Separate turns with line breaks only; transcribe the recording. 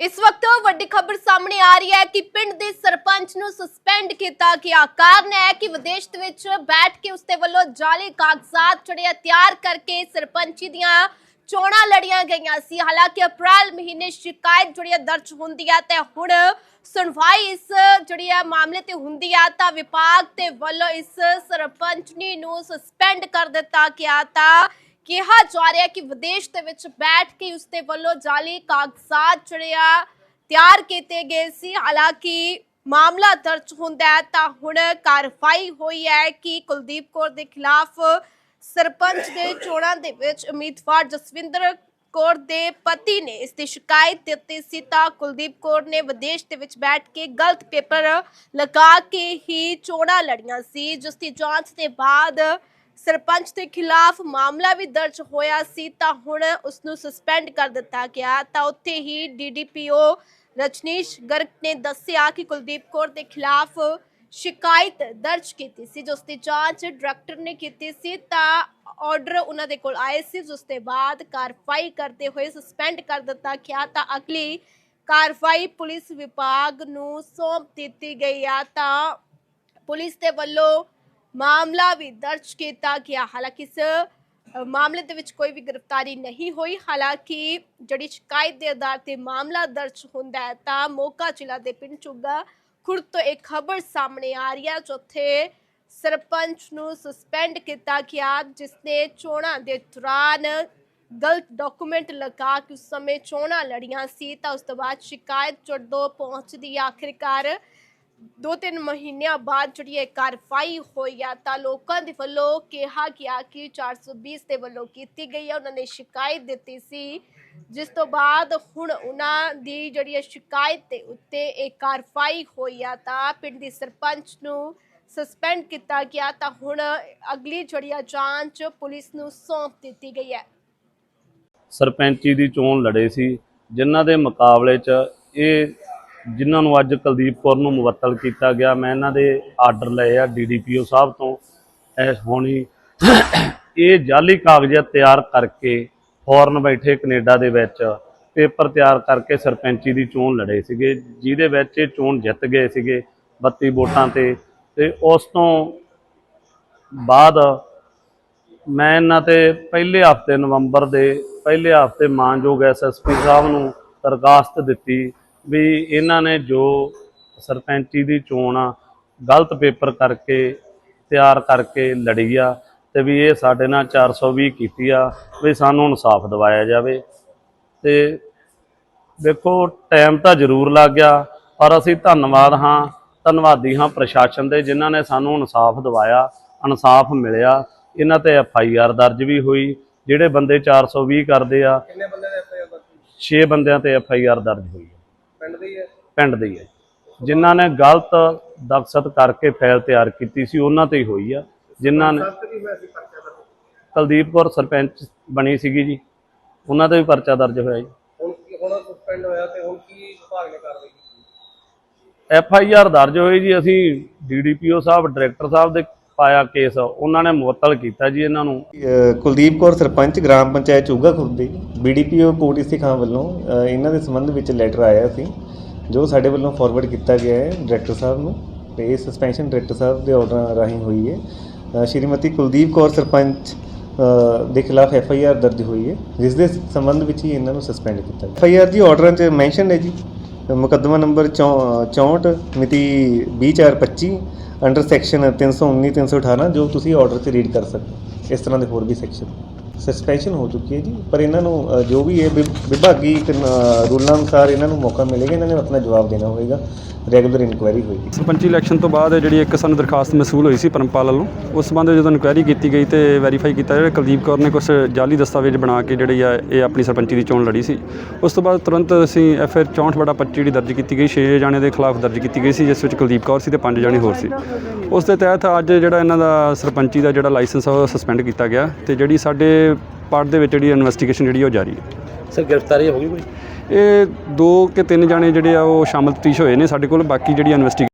ਇਸ ਵਕਤ ਵੱਡੀ ਖਬਰ ਸਾਹਮਣੇ ਆ ਰਹੀ ਹੈ ਕਿ ਪਿੰਡ ਦੇ ਸਰਪੰਚ ਨੂੰ ਸਸਪੈਂਡ ਕੀਤਾ ਗਿਆ ਕਾਰਨ ਹੈ ਕਿ ਵਿਦੇਸ਼ ਦੇ ਵਿੱਚ ਬੈਠ ਕੇ ਉਸਦੇ ਵੱਲੋਂ ਜਾਲੀ ਕਾਗਜ਼ਾਤ ਜਿਹੜੇ ਤਿਆਰ ਕਰਕੇ ਸਰਪੰਚੀ ਦੀਆਂ ਚੋਣਾਂ ਲੜੀਆਂ ਗਈਆਂ ਸੀ। ਹਾਲਾਂਕਿ ਅਪ੍ਰੈਲ ਮਹੀਨੇ ਸ਼ਿਕਾਇਤ ਜਿਹੜੀ ਹੈ ਦਰਜ ਹੁੰਦੀ ਹੈ ਤੇ ਹੁਣ ਸੁਣਵਾਈ ਇਸ ਜਿਹੜੀ ਆ ਮਾਮਲੇ ਤੇ ਹੁੰਦੀ ਹੈ ਤਾਂ ਵਿਭਾਗ ਦੇ ਵੱਲੋਂ ਇਸ ਸਰਪੰਚਨੀ ਨੂੰ ਸਸਪੈਂਡ ਕਰ ਦਿੱਤਾ ਗਿਆ ਤਾਂ ਕਿਹਾ ਜਾ ਰਿਹਾ ਕਿ ਵਿਦੇਸ਼ ਦੇ ਵਿੱਚ ਬੈਠ ਕੇ ਉਸਦੇ ਵੱਲੋਂ ਜਾਲੀ ਕਾਗਜ਼ਾਤ ਜਿਹੜੇ ਆ ਤਿਆਰ ਕੀਤੇ ਗਏ ਸੀ। ਹਾਲਾਂਕਿ ਮਾਮਲਾ ਦਰਜ ਹੁੰਦਾ ਹੈ ਤਾਂ ਹੁਣ ਕਾਰਵਾਈ ਹੋਈ ਹੈ ਕਿ ਕੁਲਦੀਪ ਕੌਰ ਦੇ ਖਿਲਾਫ ਸਰਪੰਚ ਦੇ ਚੋਣਾਂ ਦੇ ਵਿੱਚ ਉਮੀਦਵਾਰ ਜਸਵਿੰਦਰ ਕੌਰ ਦੇ ਪਤੀ ਨੇ ਇਸ ਦੀ ਸ਼ਿਕਾਇਤ ਦਿੱਤੀ ਸੀ ਤਾਂ ਕੁਲਦੀਪ ਕੌਰ ਨੇ ਵਿਦੇਸ਼ ਦੇ ਵਿੱਚ ਬੈਠ ਕੇ ਗਲਤ ਪੇਪਰ ਲਗਾ ਕੇ ਹੀ ਚੋਣਾਂ ਲੜੀਆਂ ਸੀ, ਜਿਸ ਦੀ ਜਾਂਚ ਦੇ ਬਾਅਦ ਸਰਪੰਚ ਦੇ ਖਿਲਾਫ ਮਾਮਲਾ ਵੀ ਦਰਜ ਹੋਇਆ ਸੀ, ਤਾਂ ਹੁਣ ਉਸ ਨੂੰ ਸਸਪੈਂਡ ਕਰ ਦਿੱਤਾ ਗਿਆ। ਤਾਂ ਉੱਥੇ ਹੀ ਡੀਡੀਪੀਓ ਰਜਨੀਸ਼ ਗਰਗ ਨੇ ਦੱਸਿਆ ਕਿ ਕੁਲਦੀਪ ਕੌਰ ਦੇ ਖਿਲਾਫ ਸ਼ਿਕਾਇਤ ਦਰਜ ਕੀਤੀ ਸੀ, ਜਿਸ ਦੀ ਜਾਂਚ ਡਾਇਰੈਕਟਰ ਨੇ ਕੀਤੀ ਸੀ। ਤਾਂ ਆਰਡਰ ਉਹਨਾਂ ਦੇ ਕੋਲ ਆਏ ਸੀ, ਜਿਸ ਦੇ ਬਾਅਦ ਕਾਰਵਾਈ ਕਰਦੇ ਹੋਏ ਸਸਪੈਂਡ ਕਰ ਦਿੱਤਾ ਗਿਆ। ਤਾਂ ਅਗਲੀ ਕਾਰਵਾਈ ਪੁਲਿਸ ਵਿਭਾਗ ਨੂੰ ਸੌਂਪ ਦਿੱਤੀ ਗਈ ਆ। ਤਾਂ ਪੁਲਿਸ ਦੇ ਵੱਲੋਂ ਮਾਮਲਾ ਵੀ ਦਰਜ ਕੀਤਾ ਗਿਆ। ਹਾਲਾਂਕਿ ਇਸ ਮਾਮਲੇ ਦੇ ਵਿੱਚ ਕੋਈ ਵੀ ਗ੍ਰਿਫਤਾਰੀ ਨਹੀਂ ਹੋਈ। ਹਾਲਾਂਕਿ ਜਿਹੜੀ ਸ਼ਿਕਾਇਤ ਦੇ ਆਧਾਰ ਤੇ ਮਾਮਲਾ ਦਰਜ ਹੁੰਦਾ ਹੈ, ਤਾਂ ਮੋਗਾ ਜ਼ਿਲ੍ਹਾ ਦੇ ਪਿੰਡ ਚੁੱਗਾ ਖੁਰਦ ਤੋਂ ਇੱਕ ਖਬਰ ਸਾਹਮਣੇ ਆ ਰਹੀ ਹੈ, ਜਿੱਥੇ ਸਰਪੰਚ ਨੂੰ ਸਸਪੈਂਡ ਕੀਤਾ ਗਿਆ ਜਿਸ ਨੇ ਚੋਣਾਂ ਦੇ ਦੌਰਾਨ ਗਲਤ ਡਾਕੂਮੈਂਟ ਲਗਾ ਕੇ ਉਸ ਸਮੇਂ ਚੋਣਾਂ ਲੜੀਆਂ ਸੀ, ਤਾਂ ਉਸ ਤੋਂ ਬਾਅਦ ਸ਼ਿਕਾਇਤ ਜਦੋਂ ਪਹੁੰਚਦੀ ਆਖਿਰਕਾਰ ਦੋ ਤਿੰਨ ਮਹੀਨਿਆਂ ਬਾਅਦ ਜਿਹੜੀ ਇਹ ਕਾਰਵਾਈ ਹੋਈ ਆ, ਤਾਂ ਲੋਕਾਂ ਦੇ ਵੱਲੋਂ ਕਿਹਾ ਗਿਆ ਕਿ 420 ਦੇ ਵੱਲੋਂ ਕੀਤੀ ਗਈ ਹੈ ਉਹਨਾਂ ਨੇ ਸ਼ਿਕਾਇਤ ਦਿੱਤੀ ਸੀ। ਜਿਸ ਤੋਂ ਬਾਅਦ ਹੁਣ ਉਹਨਾਂ ਦੀ ਜਿਹੜੀ ਸ਼ਿਕਾਇਤ ਦੇ ਉੱਤੇ ਇਹ ਕਾਰਵਾਈ ਹੋਈ ਆ, ਤਾਂ ਪਿੰਡ ਦੀ ਸਰਪੰਚ ਨੂੰ ਸਸਪੈਂਡ ਕੀਤਾ ਗਿਆ। ਤਾਂ ਹੁਣ ਅਗਲੀ ਜਿਹੜੀ ਆ ਜਾਂਚ ਪੁਲਿਸ ਨੂੰ ਸੌਂਪ ਦਿੱਤੀ ਗਈ ਹੈ।
ਸਰਪੰਚੀ ਦੀ ਚੋਣ ਲੜੇ ਸੀ। ਜਿਨ੍ਹਾਂ ਦੇ ਮੁਕਾਬਲੇ 'ਚ ਇਹ ਜਿਨ੍ਹਾਂ ਨੂੰ ਅੱਜ ਕੁਲਦੀਪ ਕੌਰ ਨੂੰ ਮੁਅੱਤਲ ਕੀਤਾ ਗਿਆ, ਮੈਂ ਇਹਨਾਂ ਦੇ ਆਰਡਰ ਲਏ ਆ ਡੀਡੀਪੀਓ ਸਾਹਿਬ ਤੋਂ। ਐ ਹੋਣੀ ਇਹ ਜਾਲੀ ਕਾਗਜ਼ਾਤ ਤਿਆਰ ਕਰਕੇ ਫੌਰਨ ਬੈਠੇ ਕੈਨੇਡਾ ਦੇ ਵਿੱਚ ਪੇਪਰ ਤਿਆਰ ਕਰਕੇ ਸਰਪੰਚੀ ਦੀ ਚੋਣ ਲੜੇ ਸੀਗੇ, ਜਿਹਦੇ ਵਿੱਚ ਇਹ ਚੋਣ ਜਿੱਤ ਗਏ ਸੀਗੇ 32 ਵੋਟਾਂ ਤੇ। ਤੇ ਉਸ ਤੋਂ ਬਾਅਦ ਮੈਂ ਇਹਨਾਂ ਤੇ ਪਹਿਲੇ ਹਫ਼ਤੇ ਨਵੰਬਰ ਦੇ, ਪਹਿਲੇ ਹਫ਼ਤੇ ਮਾਨਯੋਗ ਐਸਐਸਪੀ ਸਾਹਿਬ ਨੂੰ ਦਰਖਾਸਤ ਦਿੱਤੀ ਵੀ ਇਹਨਾਂ ਨੇ ਜੋ ਸਰਪੰਚੀ ਦੀ ਚੋਣ ਆ ਗਲਤ ਪੇਪਰ ਕਰਕੇ ਤਿਆਰ ਕਰਕੇ ਲੜੀ ਆ ਤੇ ਵੀ ਇਹ ਸਾਡੇ ਨਾਲ 420 ਕੀਤੀ ਆ ਵੀ ਸਾਨੂੰ ਇਨਸਾਫ ਦਿਵਾਇਆ ਜਾਵੇ। ਤੇ ਦੇਖੋ ਟਾਈਮ ਤਾਂ ਜ਼ਰੂਰ ਲੱਗ ਗਿਆ ਪਰ ਅਸੀਂ ਧੰਨਵਾਦ ਹਾਂ ਧੰਨਵਾਦੀ ਹਾਂ ਪ੍ਰਸ਼ਾਸਨ ਦੇ ਜਿਨ੍ਹਾਂ ਨੇ ਸਾਨੂੰ ਇਨਸਾਫ ਦਿਵਾਇਆ ਇਨਸਾਫ ਮਿਲਿਆ। ਇਹਨਾਂ ਤੇ ਐਫ ਆਈ ਆਰ ਦਰਜ ਵੀ ਹੋਈ ਜਿਹੜੇ ਬੰਦੇ 420 ਕਰਦੇ ਆ
ਕਿੰਨੇ ਬੰਦੇ ਦੇ ਐਫਆਈਆਰ ਦਰਜ
6 ਬੰਦਿਆਂ ਤੇ ਐਫ ਆਈ ਆਰ ਦਰਜ ਹੋਈ
ਪਿੰਡ ਦੇ ਹੀ ਹੈ
ਪਿੰਡ ਦੇ ਹੀ ਹੈ ਜਿਨ੍ਹਾਂ ਨੇ ਗਲਤ ਦਖਸਤ ਕਰਕੇ ਫਾਈਲ ਤਿਆਰ ਕੀਤੀ ਸੀ ਉਹਨਾਂ ਤੇ ਹੀ ਹੋਈ ਆ। ਜਿਨ੍ਹਾਂ ਨੇ ਕੁਲਦੀਪ ਕੌਰ ਸਰਪੰਚ ਬਣੀ ਸੀਗੀ ਜੀ। ਉਹਨਾਂ ਤੇ ਵੀ ਪਰਚਾ ਦਰਜ ਹੋਇਆ ਜੀ।
ਹੁਣ ਕੀ ਹੁਣ ਸਸਪੈਂਡ ਹੋਇਆ ਤੇ ਹੁਣ ਕੀ ਵਿਭਾਗ ਨੇ ਕਾਰਵਾਈ ਕੀਤੀ?
ਐਫ ਆਈ ਆਰ ਦਰਜ ਹੋਈ ਜੀ। ਅਸੀਂ ਡੀਡੀਪੀਓ ਸਾਹਿਬ ਡਾਇਰੈਕਟਰ ਸਾਹਿਬ ਦੇ ਪਾਇਆ ਕੇਸ, ਉਹਨਾਂ ਨੇ ਮੁਅੱਤਲ ਕੀਤਾ ਜੀ ਇਹਨਾਂ ਨੂੰ।
ਕੁਲਦੀਪ ਕੌਰ ਸਰਪੰਚ, ਗ੍ਰਾਮ ਪੰਚਾਇਤ ਚੂਗਾ ਖੁਰਦ ਦੀ ਬੀਡੀਪੀਓ ਕੋਟੀ ਸਿੱਖਾਂ ਵੱਲੋਂ ਇਹਨਾਂ ਦੇ ਸੰਬੰਧ ਵਿੱਚ ਲੈਟਰ ਆਇਆ ਸੀ, ਜੋ ਸਾਡੇ ਵੱਲੋਂ ਫਾਰਵਰਡ ਕੀਤਾ ਗਿਆ ਹੈ ਡਾਇਰੈਕਟਰ ਸਾਹਿਬ ਨੂੰ, ਤੇ ਇਹ ਸਸਪੈਂਸ਼ਨ ਡਾਇਰੈਕਟਰ ਸਾਹਿਬ ਦੇ ਆਰਡਰਾਂ ਰਾਹੀਂ ਹੋਈ ਹੈ। ਸ਼੍ਰੀਮਤੀ ਕੁਲਦੀਪ ਕੌਰ ਸਰਪੰਚ ਦੇ ਖਿਲਾਫ ਐਫ ਆਈ ਆਰ ਦਰਜ ਹੋਈ ਹੈ, ਜਿਸ ਦੇ ਸੰਬੰਧ ਵਿੱਚ ਹੀ ਇਹਨਾਂ ਨੂੰ ਸਸਪੈਂਡ ਕੀਤਾ ਗਿਆ। ਐਫ ਆਈ ਆਰ ਦੀ ਆਰਡਰਾਂ 'ਚ ਮੈਂਸ਼ਨ ਹੈ ਜੀ। ਮੁਕੱਦਮਾ ਨੰਬਰ 64 ਮਿਤੀ 20425 ਅੰਡਰ ਸੈਕਸ਼ਨ 319 318 ਜੋ ਤੁਸੀਂ ਆਰਡਰ 'ਚ ਰੀਡ ਕਰ ਸਕਦੇ ਇਸ ਤਰ੍ਹਾਂ ਦੇ ਹੋਰ ਵੀ ਸੈਕਸ਼ਨ ਸਸਪੈਂਸ਼ਨ ਹੋ ਚੁੱਕੀ ਹੈ ਜੀ। ਪਰ ਇਹਨਾਂ ਨੂੰ ਜੋ ਵੀ ਇਹ ਵਿਭਾਗੀ ਰੂਲਾਂ ਅਨੁਸਾਰ ਇਹਨਾਂ ਨੂੰ ਮੌਕਾ ਮਿਲੇਗਾ, ਇਹਨਾਂ ਨੇ ਆਪਣਾ ਜਵਾਬ ਦੇਣਾ ਹੋਏਗਾ ਰੈਗੂਲਰ ਇਨਕੁਆਇਰੀ ਹੋਏਗੀ।
ਸਰਪੰਚੀ ਇਲੈਕਸ਼ਨ ਤੋਂ ਬਾਅਦ ਜਿਹੜੀ ਇੱਕ ਸਾਨੂੰ ਦਰਖਾਸਤ ਮਸੂਲ ਹੋਈ ਸੀ ਪਰਮਪਾਲ ਵੱਲੋਂ, ਉਸ ਸੰਬੰਧ ਜਦੋਂ ਇਨਕੁਆਇਰੀ ਕੀਤੀ ਗਈ ਤੇ ਵੈਰੀਫਾਈ ਕੀਤਾ ਜਿਹੜਾ ਕੁਲਦੀਪ ਕੌਰ ਨੇ ਕੁਝ ਜਾਲੀ ਦਸਤਾਵੇਜ਼ ਬਣਾ ਕੇ ਜਿਹੜੀ ਆ, ਇਹ ਆਪਣੀ ਸਰਪੰਚੀ ਦੀ ਚੋਣ ਲੜੀ ਸੀ। ਉਸ ਤੋਂ ਬਾਅਦ ਤੁਰੰਤ ਅਸੀਂ ਐਫ ਆਰ 64 ਬਟਾ 25 ਜਿਹੜੀ ਦਰਜ ਕੀਤੀ ਗਈ 6 ਜਾਣੇ ਦੇ ਖਿਲਾਫ ਦਰਜ ਕੀਤੀ ਗਈ ਸੀ, ਜਿਸ ਵਿੱਚ ਕੁਲਦੀਪ ਕੌਰ ਸੀ ਤੇ 5 ਜਾਣੇ ਹੋਰ ਸੀ। ਉਸ ਦੇ ਤਹਿਤ ਅੱਜ ਜਿਹੜਾ ਇਹਨਾਂ ਦਾ ਸਰਪੰਚੀ ਦਾ ਜਿਹੜਾ ਲਾਇਸੈਂਸ ਉਹ ਸਸਪੈਂਡ ਕੀਤਾ ਗਿਆ ਤੇ ਜਿਹੜੀ ਸਾਡੇ ਪਾਰਟ ਦੇ ਵਿੱਚ ਜਿਹੜੀ ਇਨਵੈਸਟੀਗੇਸ਼ਨ ਜਿਹੜੀ ਉਹ ਜਾਰੀ ਹੈ
ਸਰ ਗ੍ਰਿਫਤਾਰੀ ਹੋ ਗਈ ਕੋਈ?
ਇਹ ਦੋ ਕਿ ਤਿੰਨ ਜਾਣੇ ਜਿਹੜੇ ਆ ਉਹ ਸ਼ਾਮਲ ਤਫਤੀਸ਼ ਹੋਏ ਨੇ ਸਾਡੇ ਕੋਲ ਬਾਕੀ ਜਿਹੜੀ ਇਨਵੈਸਟੀ